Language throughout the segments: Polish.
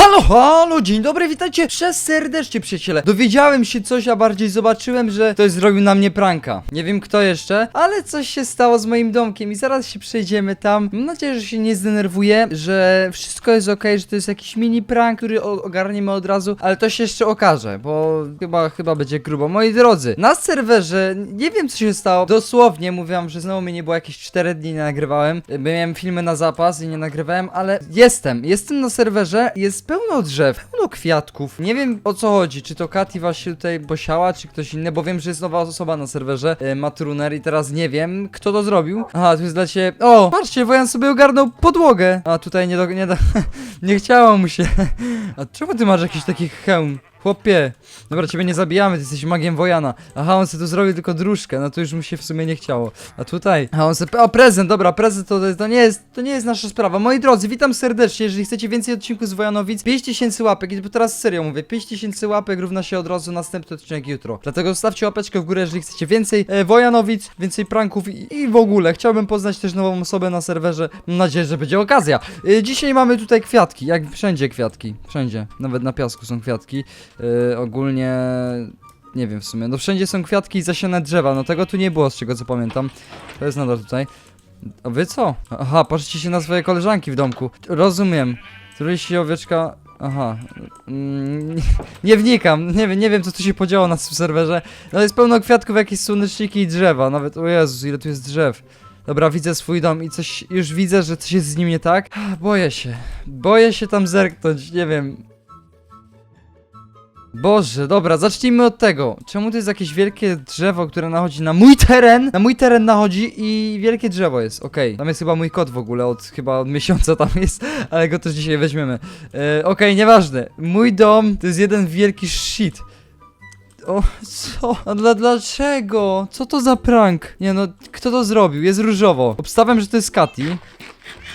Halo, halo, dzień dobry, witajcie serdecznie przyjaciele. Dowiedziałem się coś, a bardziej zobaczyłem, że ktoś zrobił na mnie pranka. Nie wiem kto jeszcze, ale coś się stało z moim domkiem i zaraz się przejdziemy tam. Mam nadzieję, że się nie zdenerwuję, że wszystko jest ok, że to jest jakiś mini prank, który ogarniemy od razu Ale to się jeszcze okaże, bo chyba, chyba będzie grubo. Moi drodzy, na serwerze, nie wiem co się stało. Dosłownie mówiłam, że znowu mnie nie było jakieś 4 dni nie nagrywałem. Miałem filmy na zapas i nie nagrywałem, ale jestem, jestem na serwerze, jest pełno drzew, pełno kwiatków. Nie wiem o co chodzi, czy to Kati właśnie tutaj posiała, czy ktoś inny, bo wiem, że jest nowa osoba na serwerze, e, Matruner i teraz nie wiem, kto to zrobił. Aha, tu jest dla. O, patrzcie, Wojan sobie ogarnął podłogę. A tutaj nie do... nie do... nie chciało mu się. A czemu ty masz jakiś taki hełm? Chłopie, dobra, ciebie nie zabijamy, ty jesteś magiem Wojana. Aha, on sobie tu zrobił tylko dróżkę, no to już mu się w sumie nie chciało. A tutaj, a on sobie, o prezent, dobra, prezent to, to nie jest, to nie jest nasza sprawa. Moi drodzy, witam serdecznie, jeżeli chcecie więcej odcinków z Wojanowic, 5000 łapek, i teraz serio mówię, 5000 łapek równa się od razu następny odcinek jutro. Dlatego zostawcie łapeczkę w górę, jeżeli chcecie więcej e, Wojanowic, więcej pranków i, i w ogóle. Chciałbym poznać też nową osobę na serwerze, mam nadzieję, że będzie okazja. E, dzisiaj mamy tutaj kwiatki, jak wszędzie kwiatki, wszędzie, nawet na piasku są kwiatki. Yy, ogólnie nie wiem w sumie. No wszędzie są kwiatki i zasiane drzewa. No tego tu nie było z czego co pamiętam. To jest nadal tutaj. A wy co? Aha, patrzcie się na swoje koleżanki w domku. Rozumiem. Któryś owieczka. Aha. Mm, nie, nie wnikam, nie nie wiem co tu się podziało na tym serwerze. No jest pełno kwiatków, jakieś słoneczniki i drzewa. Nawet, o Jezus, ile tu jest drzew. Dobra, widzę swój dom i coś, już widzę, że coś jest z nim nie tak. Boję się. Boję się tam zerknąć, nie wiem. Boże, dobra, zacznijmy od tego. Czemu to jest jakieś wielkie drzewo, które nachodzi na mój teren? Na mój teren nachodzi i wielkie drzewo jest, okej. Tam jest chyba mój kot w ogóle, od chyba od miesiąca tam jest, ale go też dzisiaj weźmiemy. E, okej, nieważne. Mój dom to jest jeden wielki shit. O, co? A dla, dlaczego? Co to za prank? Nie no, kto to zrobił? Jest różowo. Obstawiam, że to jest Kati.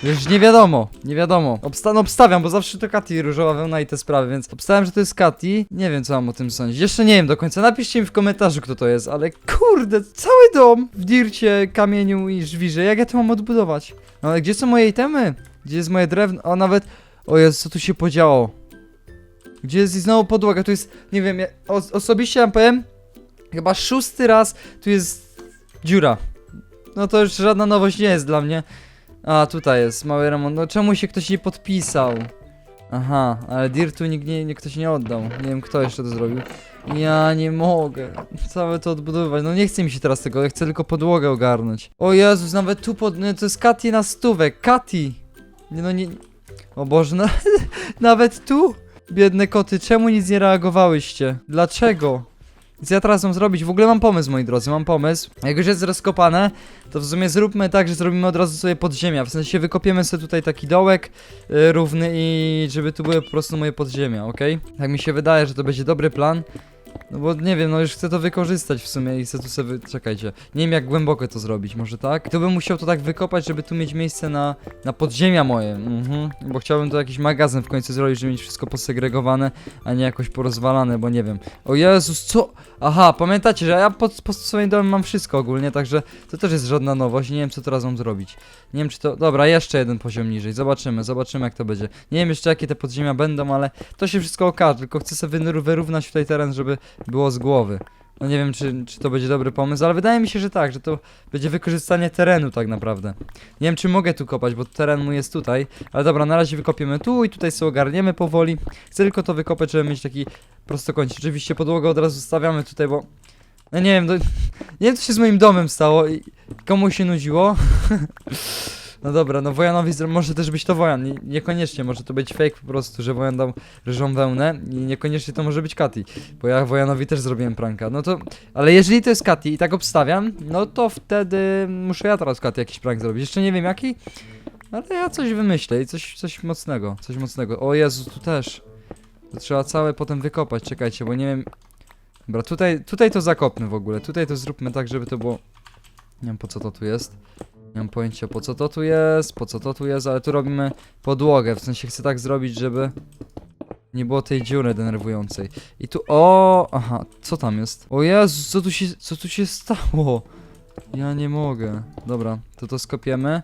Już nie wiadomo, nie wiadomo. Obsta no obstawiam, bo zawsze to Kati różowa wełna i te sprawy, więc obstawiam, że to jest Kati. Nie wiem, co mam o tym sądzić. Jeszcze nie wiem do końca. Napiszcie mi w komentarzu, kto to jest, ale kurde, cały dom w dircie, kamieniu i żwirze. Jak ja to mam odbudować? No ale gdzie są moje itemy? Gdzie jest moje drewno? O, nawet... O Jezu, co tu się podziało? Gdzie jest znowu podłoga? Tu jest, nie wiem, ja, os osobiście wam powiem, chyba szósty raz tu jest dziura. No to już żadna nowość nie jest dla mnie. A, tutaj jest mały remont. No czemu się ktoś nie podpisał? Aha, ale Dirtu nikt nie, nie, ktoś nie oddał. Nie wiem kto jeszcze to zrobił. Ja nie mogę. Całe to odbudowywać. No nie chce mi się teraz tego, ja chcę tylko podłogę ogarnąć. O Jezus, nawet tu pod... No, to jest Kati na stówę. Kati! Nie no nie... O Boże, no, nawet tu! Biedne koty, czemu nic nie reagowałyście? Dlaczego? Więc ja teraz mam zrobić, w ogóle mam pomysł moi drodzy, mam pomysł. Jak już jest rozkopane, to w sumie zróbmy tak, że zrobimy od razu sobie podziemia. W sensie wykopiemy sobie tutaj taki dołek y, równy i żeby tu były po prostu moje podziemia, ok? Tak mi się wydaje, że to będzie dobry plan no bo nie wiem, no już chcę to wykorzystać w sumie i chcę tu sobie, czekajcie, nie wiem jak głęboko to zrobić, może tak? Tu bym musiał to tak wykopać, żeby tu mieć miejsce na, na podziemia moje, mhm, bo chciałbym to jakiś magazyn w końcu zrobić, żeby mieć wszystko posegregowane, a nie jakoś porozwalane, bo nie wiem. O Jezus, co? Aha, pamiętacie, że ja pod, pod swoim domem mam wszystko ogólnie, także to też jest żadna nowość, nie wiem co teraz mam zrobić. Nie wiem czy to, dobra, jeszcze jeden poziom niżej, zobaczymy, zobaczymy jak to będzie. Nie wiem jeszcze jakie te podziemia będą, ale to się wszystko okaże, tylko chcę sobie wyrównać tutaj teren, żeby było z głowy. No nie wiem, czy, czy to będzie dobry pomysł, ale wydaje mi się, że tak, że to będzie wykorzystanie terenu tak naprawdę. Nie wiem, czy mogę tu kopać, bo teren mój jest tutaj, ale dobra, na razie wykopiemy tu i tutaj sobie ogarniemy powoli. Chcę tylko to wykopać, żeby mieć taki prostokącik. Oczywiście podłogę od razu stawiamy tutaj, bo... No nie wiem, do... nie wiem, co się z moim domem stało i komu się nudziło. No dobra, no Wojanowi może też być to Wojan, nie, niekoniecznie, może to być fake po prostu, że Wojan dał ryżą wełnę i niekoniecznie to może być Kati, bo ja Wojanowi też zrobiłem pranka, no to, ale jeżeli to jest Kati i tak obstawiam, no to wtedy muszę ja teraz Kati jakiś prank zrobić, jeszcze nie wiem jaki, ale ja coś wymyślę i coś, coś mocnego, coś mocnego, o Jezu, tu też, to trzeba całe potem wykopać, czekajcie, bo nie wiem, dobra, tutaj, tutaj to zakopmy w ogóle, tutaj to zróbmy tak, żeby to było, nie wiem po co to tu jest, nie mam pojęcia po co to tu jest, po co to tu jest, ale tu robimy podłogę, w sensie chcę tak zrobić, żeby nie było tej dziury denerwującej. I tu, o, aha, co tam jest? O Jezu, co tu się, co tu się stało? Ja nie mogę. Dobra, to to skopiemy.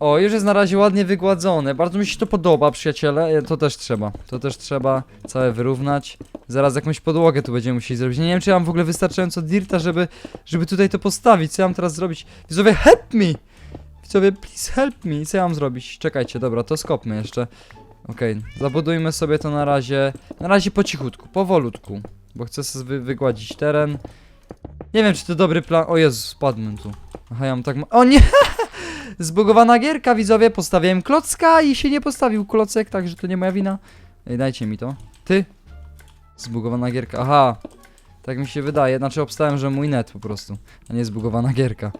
O, już jest na razie ładnie wygładzone. Bardzo mi się to podoba, przyjaciele. To też trzeba. To też trzeba całe wyrównać. Zaraz jakąś podłogę tu będziemy musieli zrobić. Nie wiem, czy ja mam w ogóle wystarczająco dirta, żeby, żeby tutaj to postawić. Co ja mam teraz zrobić? Widzowie, help me! Widzowie, please help me. Co ja mam zrobić? Czekajcie, dobra, to skopmy jeszcze. Okej, zabudujmy sobie to na razie. Na razie po cichutku, powolutku. Bo chcę sobie wy wygładzić teren. Nie wiem, czy to dobry plan. O Jezu, spadłem tu. Aha, ja mam tak. O nie! Zbugowana gierka, widzowie. Postawiłem klocka i się nie postawił klocek, także to nie moja wina. Ej, dajcie mi to. Ty? Zbugowana gierka. Aha. Tak mi się wydaje. Znaczy, obstałem, że mój net po prostu, a nie zbugowana gierka.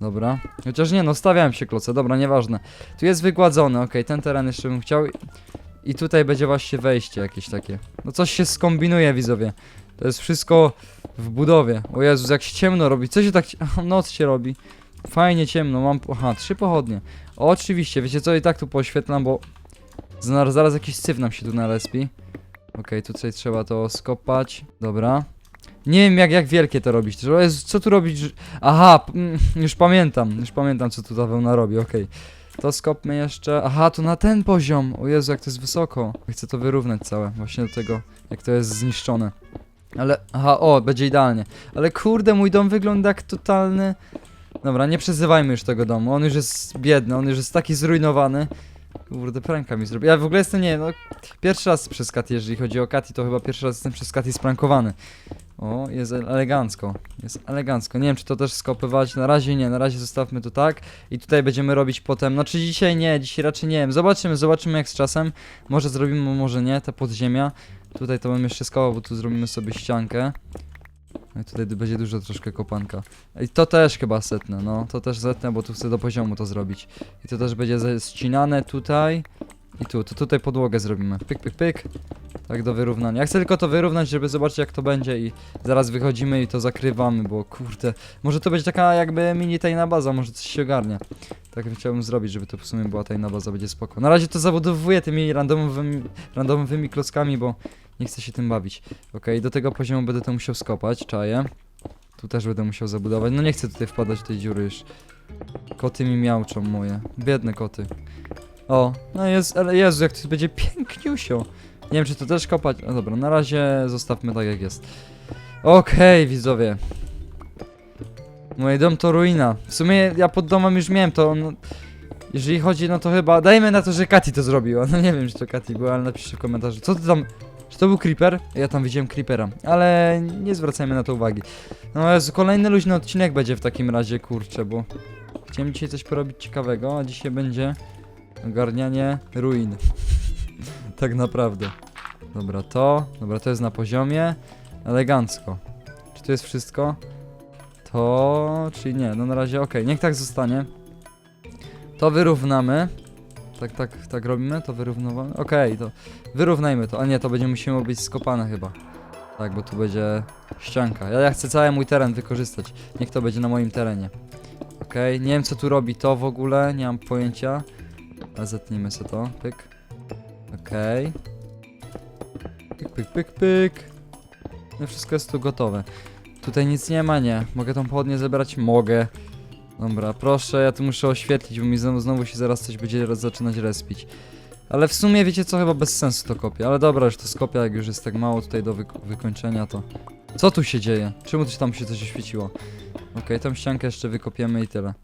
Dobra. Chociaż nie, no stawiałem się kloce. Dobra, nieważne. Tu jest wygładzony, okej, ten teren jeszcze bym chciał. I tutaj będzie właśnie wejście jakieś takie. No coś się skombinuje, widzowie. To jest wszystko w budowie. O Jezus, jak się ciemno robi. Co się tak... noc się robi. Fajnie ciemno, mam... Aha, trzy pochodnie. O, oczywiście, wiecie co, i tak tu poświetlam, bo... Zaraz, zaraz jakiś syf nam się tu narespi. Okej, tutaj trzeba to skopać. Dobra. Nie wiem jak, jak wielkie to robić. Co tu robić? Aha, mm, już pamiętam. Już pamiętam, co tu ta wełna robi, okej. To skopmy jeszcze. Aha, to na ten poziom. O Jezu, jak to jest wysoko. Chcę to wyrównać całe, właśnie do tego, jak to jest zniszczone. Ale, aha, o, będzie idealnie. Ale kurde, mój dom wygląda jak totalny... Dobra, nie przezywajmy już tego domu. On już jest biedny, on już jest taki zrujnowany. Kurde, pranka mi zrobi. Ja w ogóle jestem, nie no, pierwszy raz przez Kat, jeżeli chodzi o Kati, to chyba pierwszy raz jestem przez Kati sprankowany. O, jest elegancko, jest elegancko. Nie wiem, czy to też skopywać, na razie nie, na razie zostawmy to tak. I tutaj będziemy robić potem, no czy dzisiaj nie, dzisiaj raczej nie wiem. Zobaczymy, zobaczymy jak z czasem. Może zrobimy, może nie, ta podziemia. Tutaj to bym jeszcze skował, bo tu zrobimy sobie ściankę. No i tutaj będzie dużo troszkę kopanka. I to też chyba setne, no. To też setne, bo tu chcę do poziomu to zrobić. I to też będzie ścinane tutaj. I tu, to tutaj podłogę zrobimy. Pyk, pyk, pyk. Tak do wyrównania. Ja chcę tylko to wyrównać, żeby zobaczyć jak to będzie i zaraz wychodzimy i to zakrywamy, bo kurde. Może to będzie taka jakby mini tajna baza, może coś się ogarnie. Tak chciałbym zrobić, żeby to w sumie była tajna baza, będzie spoko. Na razie to zabudowuję tymi randomowymi, randomowymi klockami, bo nie chcę się tym bawić. Okej, do tego poziomu będę to musiał skopać, czaję. Tu też będę musiał zabudować. No nie chcę tutaj wpadać w tej dziury już. Koty mi miałczą moje. Biedne koty. O, no jest, ale Jezu, jak to będzie piękniusio. Nie wiem, czy to też kopać. No dobra, na razie zostawmy tak jak jest. Okej, widzowie. Mój dom to ruina. W sumie ja pod domem już miałem to. No, jeżeli chodzi, no to chyba. Dajmy na to, że Kati to zrobiła. No nie wiem, czy to Kati była, ale napiszcie w komentarzu. Co ty tam. Czy to był creeper? Ja tam widziałem creepera, ale nie zwracajmy na to uwagi. No Jezu, kolejny luźny odcinek będzie w takim razie, kurczę, bo chciałem dzisiaj coś porobić ciekawego, a dzisiaj będzie ogarnianie ruin. tak naprawdę. Dobra, to, dobra, to jest na poziomie, elegancko. Czy to jest wszystko? To, czyli nie, no na razie okej, niech tak zostanie. To wyrównamy. Tak, tak, tak robimy, to wyrównowamy. Okej, to wyrównajmy to. A nie, to będzie musiało być skopane chyba. Tak, bo tu będzie ścianka. Ja, ja chcę cały mój teren wykorzystać. Niech to będzie na moim terenie. Okej, nie wiem co tu robi to w ogóle, nie mam pojęcia. Ale zetnijmy sobie to, pyk. Okej. Pyk, pyk, pyk, pyk. No wszystko jest tu gotowe. Tutaj nic nie ma, nie. Mogę tą pochodnię zebrać? Mogę. Dobra, proszę, ja tu muszę oświetlić, bo mi znowu, znowu się zaraz coś będzie zaczynać respić. Ale w sumie wiecie co, chyba bez sensu to kopię. Ale dobra, już to skopię, jak już jest tak mało tutaj do wyko- wykończenia, to... Co tu się dzieje? Czemu się tam się coś oświeciło? Okej, tą ściankę jeszcze wykopiemy i tyle.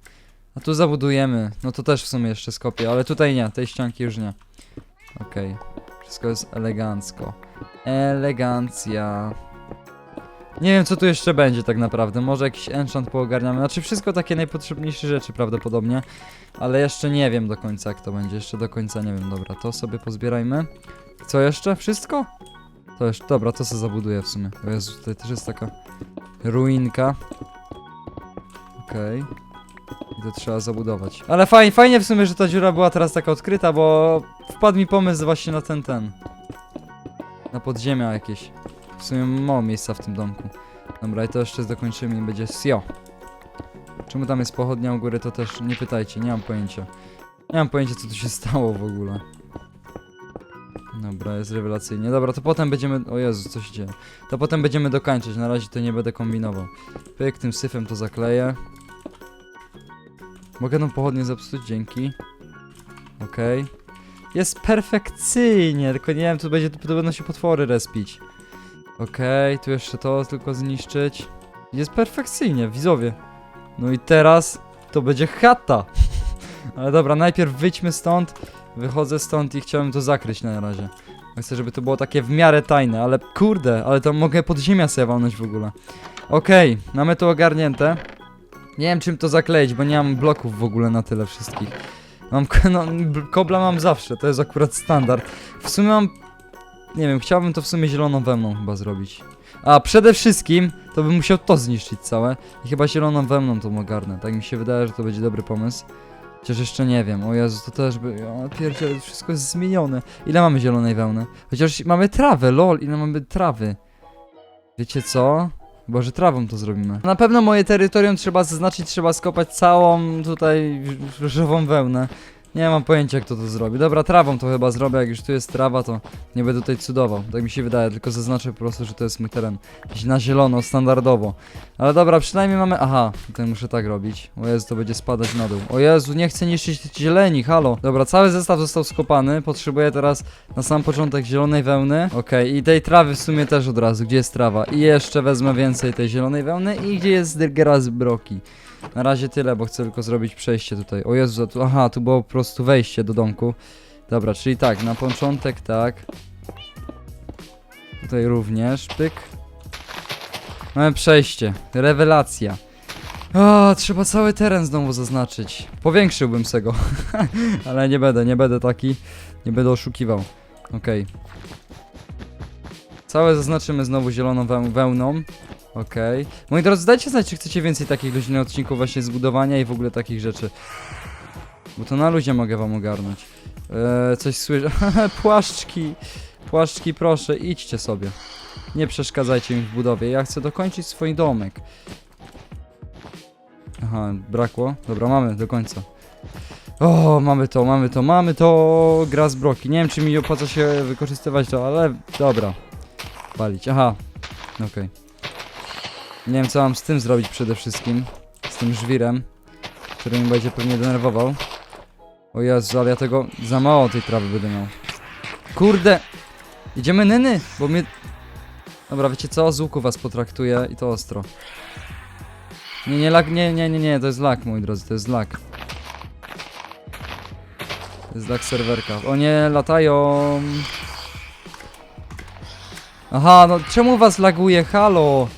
A tu zabudujemy. No to też w sumie jeszcze skopię, ale tutaj nie, tej ścianki już nie. Okej. Wszystko jest elegancko. Elegancja. Nie wiem co tu jeszcze będzie tak naprawdę. Może jakiś enchant poogarniamy. Znaczy wszystko takie najpotrzebniejsze rzeczy prawdopodobnie. Ale jeszcze nie wiem do końca jak to będzie. Jeszcze do końca nie wiem. Dobra, to sobie pozbierajmy. Co jeszcze? Wszystko? To jeszcze, dobra, to sobie zabuduję w sumie. O Jezu, tutaj też jest taka ruinka. Okej. I to trzeba zabudować. Ale fajnie, fajnie w sumie, że ta dziura była teraz taka odkryta, bo wpadł mi pomysł właśnie na ten, ten. Na podziemia jakieś. W sumie mało miejsca w tym domku. Dobra, i to jeszcze dokończymy i będzie sio. Czemu tam jest pochodnia u góry, to też nie pytajcie, nie mam pojęcia. Nie mam pojęcia, co tu się stało w ogóle. Dobra, jest rewelacyjnie. Dobra, to potem będziemy... O Jezu, co się dzieje? To potem będziemy dokończyć, na razie to nie będę kombinował. Pyk, tym syfem to zakleję. Mogę tą pochodnię zepsuć, dzięki. Okej. Jest perfekcyjnie, tylko nie wiem, tu będzie, tu będą się potwory respić. Okej, tu jeszcze to tylko zniszczyć. Jest perfekcyjnie, widzowie. No i teraz to będzie chata. Ale dobra, najpierw wyjdźmy stąd. Wychodzę stąd i chciałem to zakryć na razie. Chcę, żeby to było takie w miarę tajne, ale kurde, ale to mogę pod ziemia sobie walnąć w ogóle. Okej, mamy to ogarnięte. Nie wiem czym to zakleić, bo nie mam bloków w ogóle na tyle wszystkich. Mam, no, kobla mam zawsze, to jest akurat standard. W sumie mam, nie wiem, chciałbym to w sumie zieloną wełną chyba zrobić. A przede wszystkim to bym musiał to zniszczyć całe i chyba zieloną wełną to ogarnę. Tak mi się wydaje, że to będzie dobry pomysł. Chociaż jeszcze nie wiem, o Jezu, to też by... O pierdziele, wszystko jest zmienione. Ile mamy zielonej wełny? Chociaż mamy trawę, lol, ile mamy trawy? Wiecie co? Chyba, że trawą to zrobimy. Na pewno moje terytorium trzeba zaznaczyć, trzeba skopać całą tutaj żywą wełnę. Nie mam pojęcia jak to zrobi. Dobra, trawą to chyba zrobię, jak już tu jest trawa, to nie będę tutaj cudował. Tak mi się wydaje, tylko zaznaczę po prostu, że to jest mój teren. Na zielono, standardowo. Ale dobra, przynajmniej mamy... Aha, tutaj muszę tak robić. O Jezu, to będzie spadać na dół. O Jezu, nie chcę niszczyć zieleni, halo. Dobra, cały zestaw został skopany. Potrzebuję teraz na sam początek zielonej wełny. Okej, i tej trawy w sumie też od razu. Gdzie jest trawa? I jeszcze wezmę więcej tej zielonej wełny. I gdzie jest grass broki? Na razie tyle, bo chcę tylko zrobić przejście tutaj. O Jezu, tu, aha, tu było po prostu wejście do domku. Dobra, czyli tak, na początek tak. Tutaj również, pyk. Mamy przejście, rewelacja. O, trzeba cały teren znowu zaznaczyć. Powiększyłbym se go, ale nie będę, nie będę taki, nie będę oszukiwał. Okej. Całe zaznaczymy znowu zieloną weł wełną. Okej. Moi drodzy, dajcie znać, czy chcecie więcej takich luźnych odcinków właśnie z budowania i w ogóle takich rzeczy. Bo to na luzie mogę wam ogarnąć. Eee, coś słyszę. Płaszczki. Płaszczki, proszę, idźcie sobie. Nie przeszkadzajcie mi w budowie. Ja chcę dokończyć swój domek. Aha, brakło. Dobra, mamy do końca. O, mamy to, mamy to, mamy to. Gra z broki. Nie wiem, czy mi opłaca się wykorzystywać to, ale dobra. Palić. Aha. Okej. Nie wiem, co mam z tym zrobić przede wszystkim. Z tym żwirem, który mi będzie pewnie denerwował. O Jezu, ale ja tego... Za mało tej trawy będę miał. Kurde! Idziemy nyny, bo mnie... Dobra, wiecie co? Z łuku was potraktuję i to ostro. Nie, nie, lag, nie, nie, nie, nie, to jest lag, moi drodzy, to jest lag. To jest lag serwerka. O nie, latają! Aha, no czemu was laguje? Halo!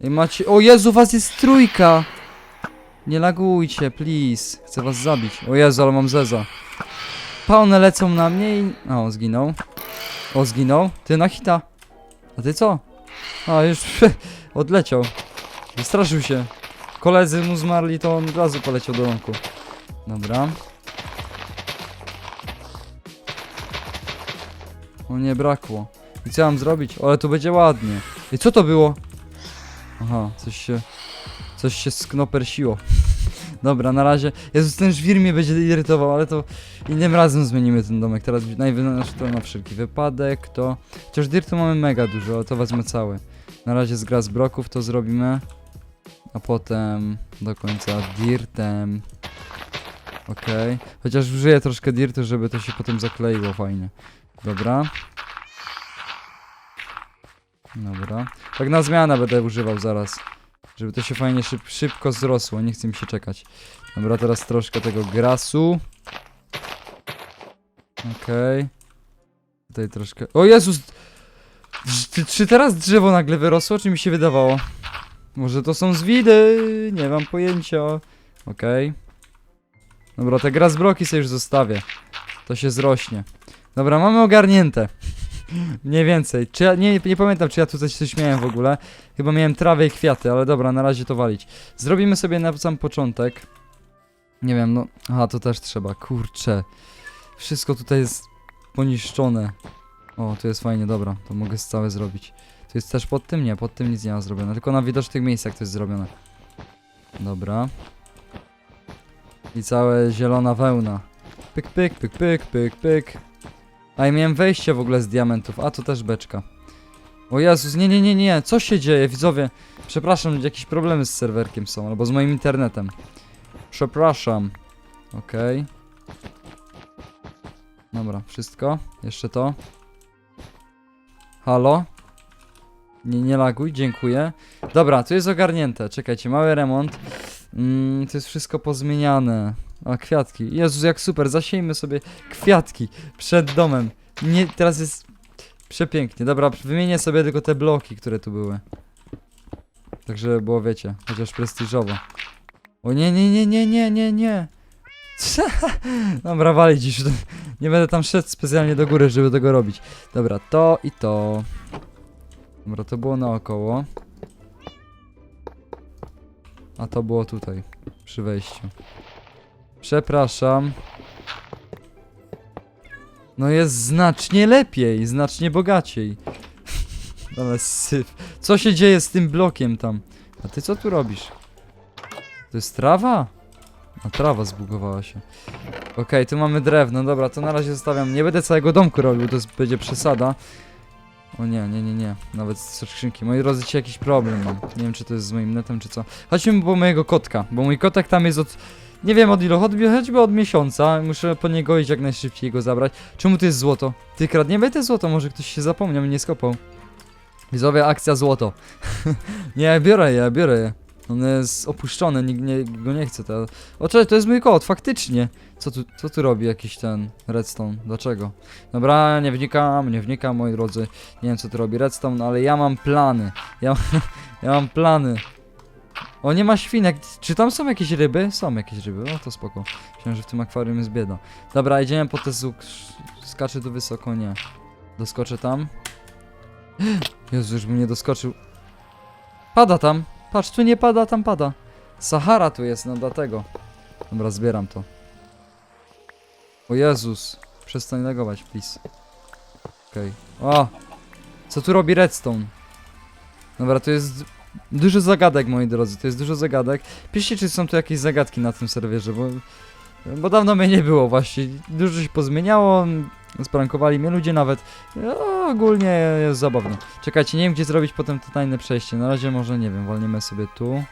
I macie... O Jezu, was jest trójka! Nie lagujcie, please. Chcę was zabić. O Jezu, ale mam zeza. Pa, one lecą na mnie i... O, zginął. O, zginął. Ty na hita. A ty co? A, już odleciał. Wystraszył się. Koledzy mu zmarli, to on od razu poleciał do domku. Dobra. O nie, brakło. I co mam zrobić? Ale tu będzie ładnie. I co to było? Aha, coś się... Coś się sknopersiło. Dobra, na razie. Jezus, ten żwir mnie będzie irytował, ale to innym razem zmienimy ten domek. Teraz najwyżej to na wszelki wypadek, to... Chociaż dirtu mamy mega dużo, ale to wezmę cały. Na razie z gra z broków to zrobimy. A potem do końca dirtem. Okej. Chociaż użyję troszkę dirtu, żeby to się potem zakleiło fajnie. Dobra. Dobra. Tak na zmianę będę używał zaraz. Żeby to się fajnie szyb szybko zrosło, nie chce mi się czekać. Dobra, teraz troszkę tego grasu. Okej. Tutaj troszkę... O Jezus! Czy, czy teraz drzewo nagle wyrosło, czy mi się wydawało? Może to są zwidy? Nie mam pojęcia. Okej. Dobra, te grasbroki sobie już zostawię. To się zrośnie. Dobra, mamy ogarnięte. Mniej więcej. Czy ja, nie, nie pamiętam, czy ja tu coś, coś miałem w ogóle. Chyba miałem trawę i kwiaty, ale dobra, na razie to walić. Zrobimy sobie na sam początek. Nie wiem, no... Aha, to też trzeba, kurczę. Wszystko tutaj jest poniszczone. O, tu jest fajnie, dobra, to mogę całe zrobić. Tu jest też pod tym? Nie, pod tym nic nie ma zrobione, tylko na widocznych miejscach to jest zrobione. Dobra. I całe zielona wełna. Pyk, pyk, pyk, pyk, pyk, pyk. A ja miałem wejście w ogóle z diamentów, a to też beczka. O Jezus, nie, nie, nie, nie, co się dzieje, widzowie? Przepraszam, jakieś problemy z serwerkiem są, albo z moim internetem. Przepraszam. Okej. Dobra, wszystko. Jeszcze to. Halo? Nie, nie laguj, dziękuję. Dobra, tu jest ogarnięte. Czekajcie, mały remont. Mm, to jest wszystko pozmieniane. A, kwiatki. Jezus, jak super. Zasiejmy sobie kwiatki przed domem. Nie, teraz jest przepięknie. Dobra, wymienię sobie tylko te bloki, które tu były. Tak, żeby było, wiecie, chociaż prestiżowo. O nie, nie, nie, nie, nie, nie, nie. Dobra, walić już. Nie będę tam szedł specjalnie do góry, żeby tego robić. Dobra, to i to. Dobra, to było naokoło. A to było tutaj, przy wejściu. Przepraszam. No jest znacznie lepiej, znacznie bogaciej. Ale syf. Co się dzieje z tym blokiem tam? A ty co tu robisz? To jest trawa? A trawa zbugowała się. Okej, tu mamy drewno, dobra, to na razie zostawiam. Nie będę całego domku robił, to będzie przesada. O nie, nie, nie, nie. Nawet skrzynki. Moi drodzy, ci jakiś problem mam. Nie wiem, czy to jest z moim netem, czy co. Chodźmy po mojego kotka, bo mój kotek tam jest od... Nie wiem od ilu, choćby, choćby od miesiąca. Muszę po niego iść jak najszybciej go zabrać. Czemu tu jest złoto? Ty kradniemy te złoto, może ktoś się zapomniał i nie skopał. Widzowie, akcja złoto. nie, biorę je, biorę je. On jest opuszczony, nikt nie, go nie chce. To... O, czekaj, to jest mój kot, faktycznie. Co tu, co tu robi jakiś ten redstone? Dlaczego? Dobra, nie wnikam, nie wnikam, moi drodzy. Nie wiem, co tu robi redstone, ale ja mam plany. Ja, ja mam plany. O, nie ma świnek. Czy tam są jakieś ryby? Są jakieś ryby, no to spoko. Myślałem, że w tym akwarium jest bieda. Dobra, idziemy po te zuk. Skaczę tu wysoko, nie. Doskoczę tam. Jezu, już bym nie doskoczył. Pada tam. Patrz, tu nie pada, tam pada. Sahara tu jest, no dlatego. Dobra, zbieram to. O Jezus. Przestań legować, please. Okej. O! Co tu robi redstone? Dobra, to jest dużo zagadek, moi drodzy. To jest dużo zagadek. Piszcie, czy są tu jakieś zagadki na tym serwerze, bo... Bo dawno mnie nie było właśnie. Dużo się pozmieniało. Sprankowali mnie ludzie nawet. No, ogólnie jest zabawnie. Czekajcie, nie wiem gdzie zrobić potem to tajne przejście. Na razie może nie wiem, walniemy sobie tu.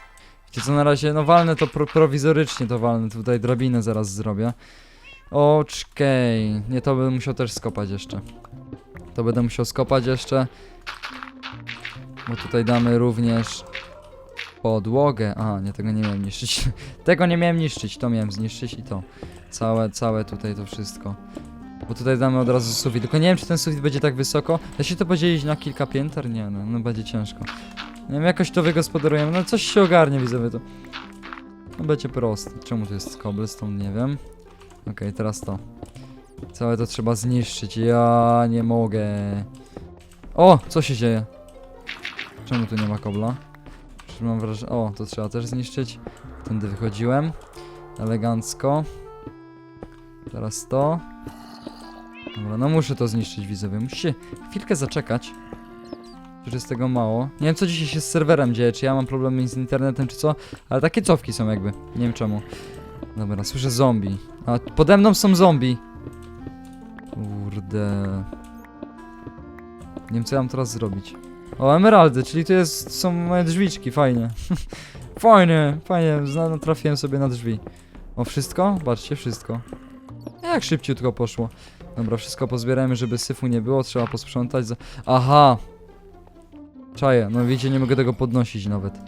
Wiecie co, na razie, no walnę to pro prowizorycznie to walnę. Tutaj drabinę zaraz zrobię. Oczkej. Nie, to będę musiał też skopać jeszcze. To będę musiał skopać jeszcze. Bo tutaj damy również podłogę. A, nie, tego nie miałem niszczyć. tego nie miałem niszczyć, to miałem zniszczyć i to. Całe, całe tutaj to wszystko. Bo tutaj damy od razu sufit. Tylko nie wiem, czy ten sufit będzie tak wysoko. Da się to podzielić na kilka pięter? Nie, no, no będzie ciężko. Nie wiem, jakoś to wygospodarujemy. No coś się ogarnie, widzowie, to. No będzie proste. Czemu tu jest cobblestone? Nie wiem. Okej, teraz to. Całe to trzeba zniszczyć. Ja nie mogę. O, co się dzieje? Czemu tu nie ma kobla? Przecież mam wrażenie... O, to trzeba też zniszczyć. Tędy wychodziłem. Elegancko. Teraz to. Dobra, no muszę to zniszczyć, widzowie. Musicie chwilkę zaczekać. Już jest tego mało. Nie wiem, co dzisiaj się z serwerem dzieje, czy ja mam problemy z internetem, czy co, ale takie cofki są jakby. Nie wiem czemu. Dobra, słyszę zombie. A pode mną są zombie. Kurde. Nie wiem, co ja mam teraz zrobić. O, emeraldy, czyli to jest, są moje drzwiczki, fajnie. fajnie, fajnie, zna, trafiłem sobie na drzwi. O, wszystko? Patrzcie, wszystko. Jak szybciutko poszło. Dobra, wszystko pozbieramy, żeby syfu nie było, trzeba posprzątać. Za... Aha! Czaję, no widzicie, nie mogę tego podnosić nawet.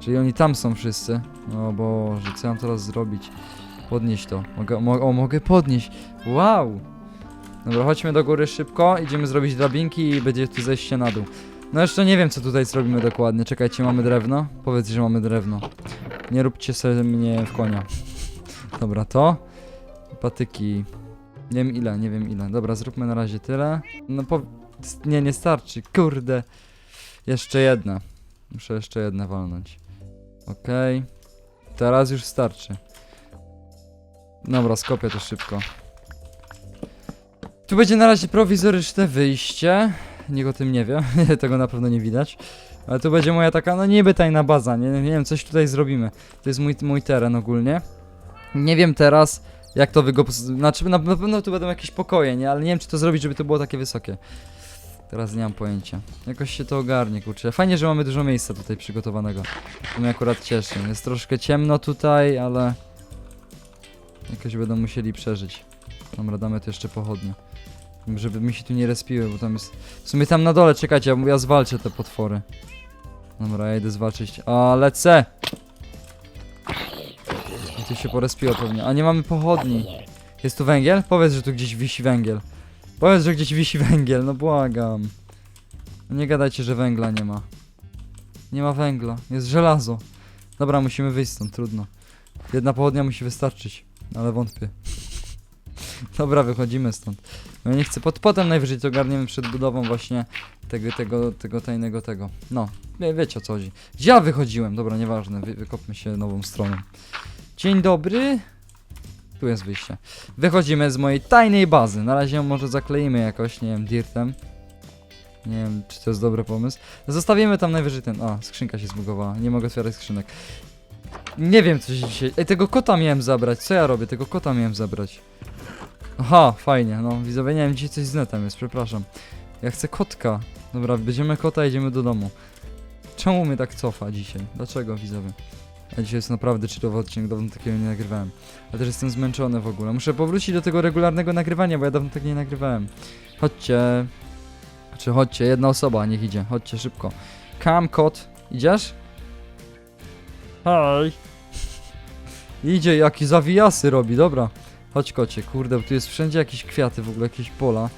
Czyli oni tam są wszyscy. O Boże, co ja mam teraz zrobić? Podnieść to. Mogę, mo o, mogę podnieść. Wow! Dobra, chodźmy do góry szybko, idziemy zrobić drabinki i będzie tu zejście na dół. No jeszcze nie wiem, co tutaj zrobimy dokładnie. Czekajcie, mamy drewno? Powiedz, że mamy drewno. Nie róbcie sobie mnie w konia. Dobra, to. Patyki. Nie wiem ile, nie wiem ile. Dobra, zróbmy na razie tyle. No po... Nie, nie starczy, kurde. Jeszcze jedna. Muszę jeszcze jedne walnąć. Okej. Teraz już starczy. Dobra, skopię to szybko. Tu będzie na razie prowizoryczne wyjście. Nikt o tym nie wie, tego na pewno nie widać. Ale tu będzie moja taka, no niby tajna baza, nie, nie wiem, coś tutaj zrobimy. To jest mój, mój teren ogólnie. Nie wiem teraz, jak to wygo... Znaczy, na, na pewno tu będą jakieś pokoje, nie? Ale nie wiem, czy to zrobić, żeby to było takie wysokie. Teraz nie mam pojęcia. Jakoś się to ogarnie, kurczę. Fajnie, że mamy dużo miejsca tutaj przygotowanego. To mnie akurat cieszy. Jest troszkę ciemno tutaj, ale... Jakoś będą musieli przeżyć. Dobra, damy tu jeszcze pochodnie. Żeby mi się tu nie respiły, bo tam jest... W sumie tam na dole, czekajcie, ja, ja zwalczę te potwory. Dobra, ja idę zwalczyć. A, lecę! I tu się porespiło pewnie. A nie mamy pochodni. Jest tu węgiel? Powiedz, że tu gdzieś wisi węgiel. Powiedz, że gdzieś wisi węgiel, no błagam. No Nie gadajcie, że węgla nie ma. Nie ma węgla, jest żelazo. Dobra, musimy wyjść stąd, trudno. Jedna pochodnia musi wystarczyć, ale wątpię. Dobra, wychodzimy stąd. No nie chcę, pod, potem najwyżej to ogarniemy przed budową właśnie tego, tego, tego tajnego tego. No, wie, wiecie o co chodzi. Ja wychodziłem? Dobra, nieważne, wy, wykopmy się nową stroną. Dzień dobry. Tu jest wyjście. Wychodzimy z mojej tajnej bazy. Na razie ją może zakleimy jakoś, nie wiem, dirtem. Nie wiem, czy to jest dobry pomysł. Zostawimy tam najwyżej ten... A, skrzynka się zbugowała. Nie mogę otwierać skrzynek. Nie wiem, co się dzisiaj... Ej, tego kota miałem zabrać. Co ja robię? Tego kota miałem zabrać. Aha, fajnie. No, widzowie, nie wiem, dzisiaj coś z netem jest, przepraszam. Ja chcę kotka. Dobra, będziemy kota, jedziemy do domu. Czemu mnie tak cofa dzisiaj? Dlaczego, widzowie? A dzisiaj jest naprawdę chillowy odcinek, dawno takiego nie nagrywałem. Ale też jestem zmęczony w ogóle. Muszę powrócić do tego regularnego nagrywania, bo ja dawno tak nie nagrywałem. Chodźcie. Czy chodźcie, jedna osoba, niech idzie. Chodźcie szybko. Kam, kot. Idziesz? Hej. Idzie, jaki zawijasy robi, dobra. Chodź kocie, kurde, bo tu jest wszędzie jakieś kwiaty, w ogóle jakieś pola.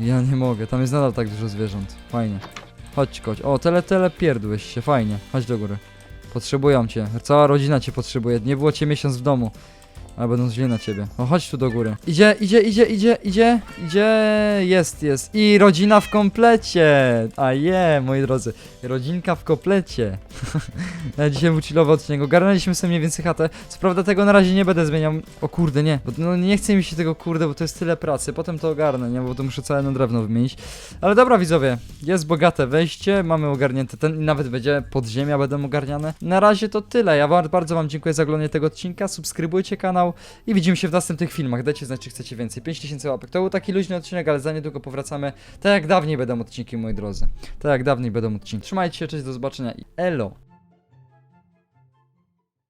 Ja nie mogę, tam jest nadal tak dużo zwierząt. Fajnie. Chodź koć. O, tele, tele pierdłeś się, fajnie. Chodź do góry. Potrzebują cię. Cała rodzina cię potrzebuje. Nie było cię miesiąc w domu. Ale będą źli na ciebie. O, chodź tu do góry. Idzie, idzie, idzie, idzie, idzie, idzie. Jest, jest. I rodzina w komplecie. A je, moi drodzy. Rodzinka w komplecie. Na dzisiaj był chillowy odcinek. Ogarnęliśmy sobie mniej więcej chatę. Co prawda tego na razie nie będę zmieniał. O kurde, nie. Bo, no nie chce mi się tego kurde, bo to jest tyle pracy. Potem to ogarnę, nie? Bo to muszę całe na drewno wymienić. Ale dobra widzowie, jest bogate wejście, mamy ogarnięte ten i nawet będzie podziemia będą ogarniane. Na razie to tyle. Ja bardzo wam dziękuję za oglądanie tego odcinka. Subskrybujcie kanał i widzimy się w następnych filmach. Dajcie znać, czy chcecie więcej. 5000 łapek. To był taki luźny odcinek, ale za niedługo powracamy. Tak jak dawniej będą odcinki, moi drodzy. Tak jak dawniej będą odcinki. Trzymajcie się, cześć, do zobaczenia i elo.